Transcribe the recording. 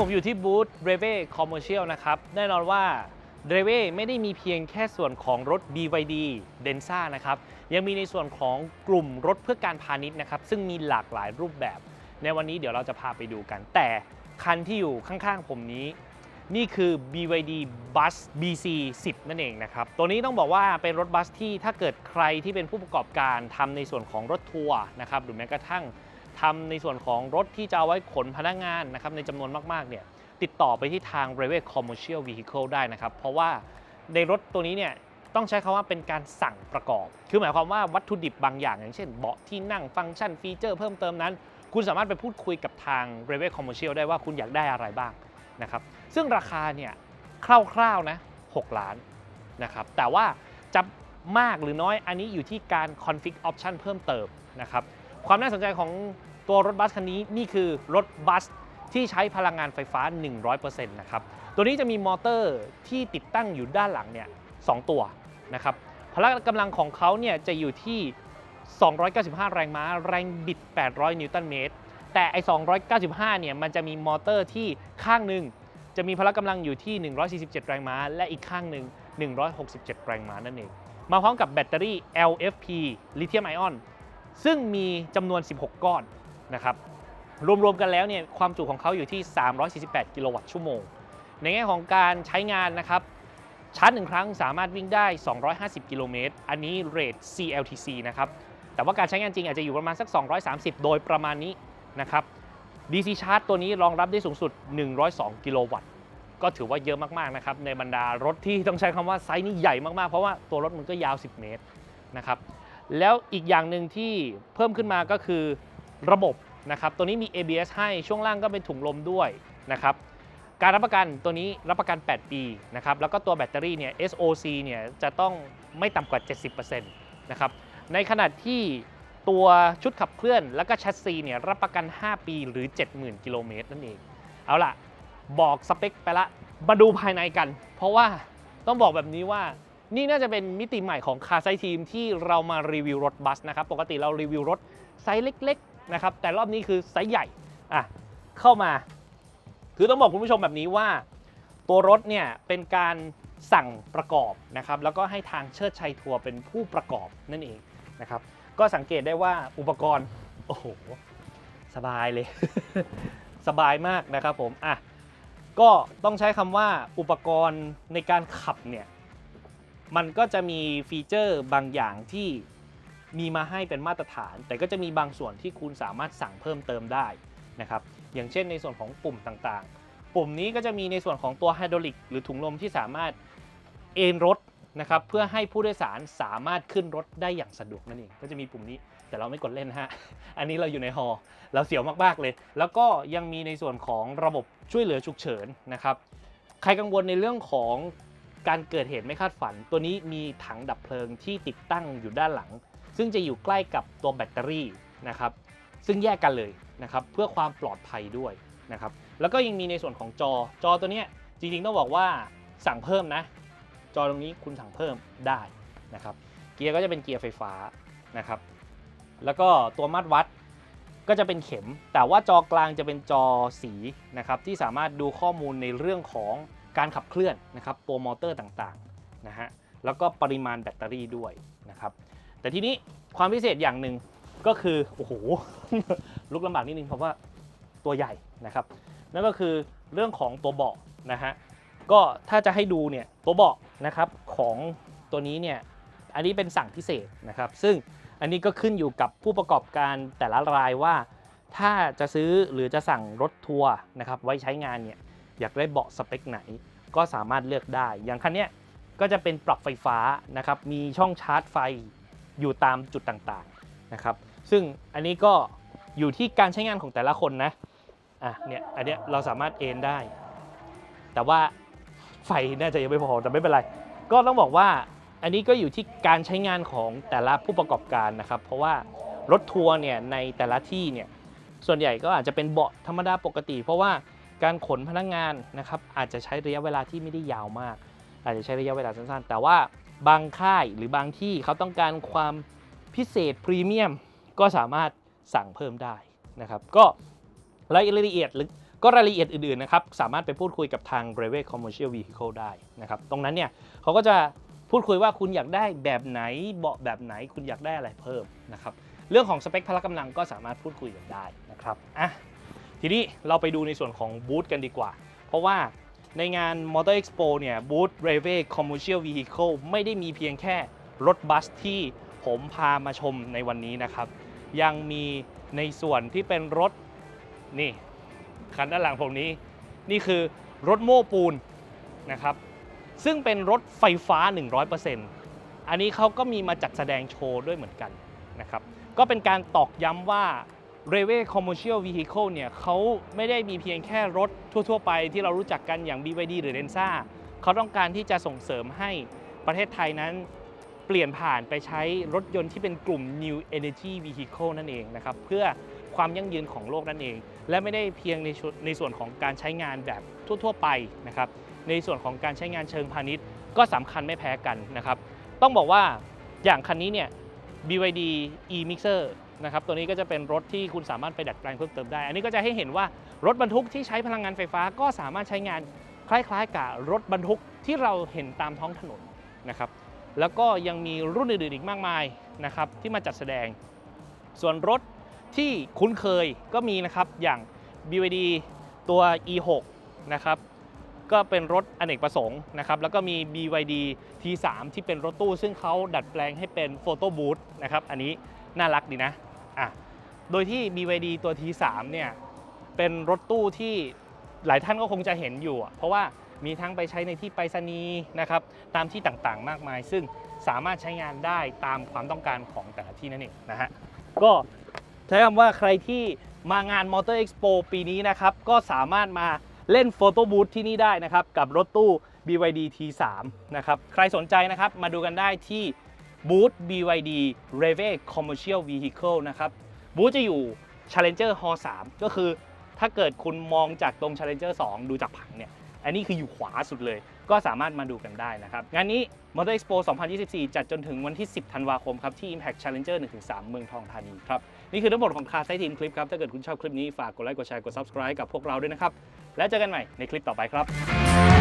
ผมอยู่ที่บูธ r e v e Commercial นะครับ แน่นอนว่า r e v e ไม่ได้มีเพียงแค่ส่วนของรถ BYD Denza นะครับ ยังมีในส่วนของกลุ่มรถเพื่อการพาณิชย์นะครับ ซึ่งมีหลากหลายรูปแบบ ในวันนี้เดี๋ยวเราจะพาไปดูกัน แต่คันที่อยู่ข้างๆผมนี้ นี่คือ BYD Bus BC 10นั่นเองนะครับ ตัวนี้ต้องบอกว่าเป็นรถบัสที่ถ้าเกิดใครที่เป็นผู้ประกอบการทำในส่วนของรถทัวร์นะครับหรือแม้กระทั่ง ทำในส่วนของรถที่จะเอาไว้ขนพนักงานนะครับในจำนวนมากๆเนี่ยติดต่อไปที่ทาง r a v e Commercial Vehicle ได้นะครับ เพราะว่าในรถตัวนี้เนี่ยต้องใช้คำว่าเป็นการสั่งประกอบ คือหมายความว่าวัตถุดิบบางอย่าง อย่างเช่นเบาะที่นั่งฟังก์ชันฟีเจอร์เพิ่มเติมนั้น คุณสามารถไปพูดคุยกับทาง r a v e Commercial ได้ว่าคุณอยากได้อะไรบ้างนะครับซึ่งราคาเนี่ยคร่าวๆนะ6ล้านนะครับแต่ว่าจะมากหรือน้อยอันนี้อยู่ที่การ config option เพิ่มเติมนะครับ ความน่าสนใจของตัวรถบัสคันนี้นี่คือรถบัสที่ใช้พลังงานไฟฟ้า 100%นะครับ ตัวนี้จะมีมอเตอร์ที่ติดตั้งอยู่ด้านหลังเนี่ยสองตัวนะครับ พละกำลังของเขาเนี่ยจะอยู่ที่ 295 แรงม้า แรงบิด 800 นิวตันเมตร แต่ไอ้ 295 เนี่ยมันจะมีมอเตอร์ที่ข้างหนึ่งจะมีพละกำลังอยู่ที่ 147 แรงม้า และอีกข้างหนึ่ง167 แรงม้านั่นเอง มาพร้อมกับแบตเตอรี่ LFP ลิเธียมไอออน ซึ่งมีจำนวน 16 ก้อนนะครับรวมๆกันแล้วเนี่ยความจุของเขาอยู่ที่ 348 กิโลวัตต์ชั่วโมง ในแง่ของการใช้งานนะครับชาร์จหนึ่งครั้งสามารถวิ่งได้ 250 กิโลเมตร อันนี้เรท CLTC นะครับ แต่ว่าการใช้งานจริงอาจจะอยู่ประมาณสัก 230 โดยประมาณนี้นะครับ DC Charge ตัวนี้รองรับได้สูงสุด 102 กิโลวัตต์ ก็ถือว่าเยอะมากๆนะครับ ในบรรดารถที่ต้องใช้คำว่าไซส์นี้ใหญ่มากๆ เพราะว่าตัวรถมันก็ยาว 10 เมตรนะครับ แล้วอีกอย่างหนึ่งที่เพิ่มขึ้นมาก็คือระบบนะครับ ตัวนี้มี ABS ให้ช่วงล่างก็เป็นถุงลมด้วยนะครับ การรับประกันตัวนี้รับประกัน 8 ปีนะครับ แล้วก็ตัวแบตเตอรี่เนี่ย SOC เนี่ยจะต้องไม่ต่ำกว่า 70%นะครับ ในขณะที่ตัวชุดขับเคลื่อนแล้วก็แชสซีเนี่ยรับประกัน 5 ปีหรือ 70,000 กิโลเมตรนั่นเอง เอาล่ะ บอกสเปคไปละ มาดูภายในกัน เพราะว่าต้องบอกแบบนี้ว่า นี่น่าจะเป็นมิติใหม่ของคาไซทีมที่เรามารีวิวรถบัสนะครับ ปกติเรารีวิวรถไซส์เล็กๆนะครับ แต่รอบนี้คือไซส์ใหญ่อะเข้ามา คือต้องบอกคุณผู้ชมแบบนี้ว่า ตัวรถเนี่ยเป็นการสั่งประกอบนะครับ แล้วก็ให้ทางเชิดชัยทัวร์เป็นผู้ประกอบนั่นเองนะครับ ก็สังเกตได้ว่าอุปกรณ์ โอ้โห สบายเลย สบายมากนะครับผมอะก็ต้องใช้คำว่าอุปกรณ์ในการขับเนี่ย มันก็จะมีฟีเจอร์บางอย่างที่มีมาให้เป็นมาตรฐาน แต่ก็จะมีบางส่วนที่คุณสามารถสั่งเพิ่มเติมได้นะครับ อย่างเช่นในส่วนของปุ่มต่างๆ ปุ่มนี้ก็จะมีในส่วนของตัวไฮดรอลิกหรือถุงลมที่สามารถเอนรถนะครับเพื่อให้ผู้โดยสารสามารถขึ้นรถได้อย่างสะดวกนั่นเองก็จะมีปุ่มนี้แต่เราไม่กดเล่นฮะ อันนี้เราอยู่ในฮอเราเสียวมากๆเลย แล้วก็ยังมีในส่วนของระบบช่วยเหลือฉุกเฉินนะครับ ใครกังวลในเรื่องของ การเกิดเหตุไม่คาดฝัน ตัวนี้มีถังดับเพลิงที่ติดตั้งอยู่ด้านหลัง ซึ่งจะอยู่ใกล้กับตัวแบตเตอรี่นะครับ ซึ่งแยกกันเลยนะครับเพื่อความปลอดภัยด้วยนะครับ แล้วก็ยังมีในส่วนของจอ จอตัวเนี้ยจริงๆต้องบอกว่าสั่งเพิ่มนะ จอตรงนี้คุณสั่งเพิ่มได้นะครับ เกียร์ก็จะเป็นเกียร์ไฟฟ้านะครับ แล้วก็ตัวมาตรวัดก็จะเป็นเข็ม แต่ว่าจอกลางจะเป็นจอสีนะครับที่สามารถดูข้อมูลในเรื่องของ การขับเคลื่อนนะครับตัวมอเตอร์ต่างๆนะฮะแล้วก็ปริมาณแบตเตอรี่ด้วยนะครับแต่ทีนี้ความพิเศษอย่างหนึ่งก็คือโอ้โหลุกลำบากนิดนึงเพราะว่าตัวใหญ่นะครับนั่นก็คือเรื่องของตัวเบาะนะฮะก็ถ้าจะให้ดูเนี่ยตัวเบาะนะครับของตัวนี้เนี่ยอันนี้เป็นสั่งพิเศษนะครับ ซึ่งอันนี้ก็ขึ้นอยู่กับผู้ประกอบการแต่ละรายว่า ถ้าจะซื้อหรือจะสั่งรถทัวร์นะครับไว้ใช้งานเนี่ย อยากได้เบาะสเปคไหน ก็สามารถเลือกได้ อย่างคันนี้ก็จะเป็นปรับไฟฟ้านะครับมีช่องชาร์จไฟอยู่ตามจุดต่างๆนะครับซึ่งอันนี้ก็อยู่ที่การใช้งานของแต่ละคนนะอะเนี่ยอันเนี้ยเราสามารถเอนได้ แต่ว่าไฟน่าจะยังไม่พอแต่ไม่เป็นไร ก็ต้องบอกว่าอันนี้ก็อยู่ที่การใช้งานของแต่ละผู้ประกอบการนะครับ เพราะว่ารถทัวร์เนี่ยในแต่ละที่เนี่ยส่วนใหญ่ก็อาจจะเป็นเบาะธรรมดาปกติ เพราะว่า การขนพนักงานนะครับอาจจะใช้ระยะเวลาที่ไม่ได้ยาวมาก อาจจะใช้ระยะเวลาสั้นๆ แต่ว่าบางค่ายหรือบางที่เขาต้องการความพิเศษพรีเมียมก็สามารถสั่งเพิ่มได้นะครับ ก็รายละเอียดหรือก็รายละเอียดอื่นๆนะครับสามารถไปพูดคุยกับทาง r e v e Commercial Vehicle ได้นะครับ ตรงนั้นเนี่ยเขาก็จะพูดคุยว่าคุณอยากได้แบบไหนเบาะแบบไหนคุณอยากได้อะไรเพิ่มนะครับ เรื่องของสเปคพละกำลังก็สามารถพูดคุยกันได้นะครับอะ ทีนี้เราไปดูในส่วนของบูธกันดีกว่า เพราะว่าในงาน Motor Expo เนี่ยบูธ r e v e Commercial Vehicle ไม่ได้มีเพียงแค่รถบัสที่ผมพามาชมในวันนี้นะครับ ยังมีในส่วนที่เป็นรถ นี่ คันด้านหลังผมนี้ นี่คือรถโม้ปูนนะครับ ซึ่งเป็นรถไฟฟ้า 100%อันนี้เขาก็มีมาจัดแสดงโชว์ด้วยเหมือนกันนะครับ ก็เป็นการตอกย้ำว่า r e v e Commercial Vehicle เนี่ยเขาไม่ได้มีเพียงแค่รถทั่ว ๆ ไปที่เรารู้จักกันอย่าง BYD หรือ Denza เขาต้องการที่จะส่งเสริมให้ประเทศไทยนั้น เปลี่ยนผ่านไปใช้รถยนต์ที่เป็นกลุ่ม New Energy Vehicle นั่นเองนะครับเพื่อความยั่งยืนของโลกนั่นเอง และไม่ได้เพียงในในส่วนของการใช้งานแบบทั่ว ๆ ไปนะครับในส่วนของการใช้งานเชิงพาณิชย์ ก็สำคัญไม่แพ้กันนะครับต้องบอกว่าอย่างคันนี้เนี่ย BYD e-mixer นะครับตัวนี้ก็จะเป็นรถที่คุณสามารถไปดัดแปลงเพิ่มเติมได้ อันนี้ก็จะให้เห็นว่ารถบรรทุกที่ใช้พลังงานไฟฟ้าก็สามารถใช้งานคล้ายๆ กับรถบรรทุกที่เราเห็นตามท้องถนนนะครับแล้วก็ยังมีรุ่นอื่นๆอีกมากมายนะครับที่มาจัดแสดง ส่วนรถที่คุ้นเคยก็มีนะครับอย่าง BYD ตัว E6 นะครับก็เป็นรถอเนกประสงค์นะครับแล้วก็มี BYD T3 ที่เป็นรถตู้ ซึ่งเขาดัดแปลงให้เป็นโฟโต้บูธนะครับอันนี้น่ารักดีนะ อะโดยที่ BYD ตัว T3 เนี่ยเป็นรถตู้ที่หลายท่านก็คงจะเห็นอยู่เพราะว่ามีทั้งไปใช้ในที่ไปรษณีย์นะครับตามที่ต่างๆ มากมาย ซึ่งสามารถใช้งานได้ตามความต้องการของแต่ละที่นั่นเองนะฮะก็ใช้คำว่าใครที่มางาน Motor Expo ปีนี้นะครับ ก็สามารถมาเล่นโฟโต้บูธที่นี่ได้นะครับ กับรถตู้ BYD T3 นะครับ ใครสนใจนะครับมาดูกันได้ที่ บูธ BYD r e v e Commercial Vehicle นะครับบูธจะอยู่ Challenger Hall 3ก็คือถ้าเกิดคุณมองจากตรง Challenger 2 ดูจากผังเนี่ย อันนี้คืออยู่ขวาสุดเลย ก็สามารถมาดูกันได้นะครับ งานนี้ Motor Expo 2024 จัดจนถึงวันที่ 10 ธันวาคมครับ ที่ Impact Challenger 1-3 เมืองทองธานีครับ นี่คือทั้งหมดของคาไซทีมคลิปครับ ถ้าเกิดคุณชอบคลิปนี้ ฝากกดไลค์กดแชร์กด subscribe กับพวกเราด้วยนะครับ แล้วเจอกันใหม่ในคลิปต่อไปครับ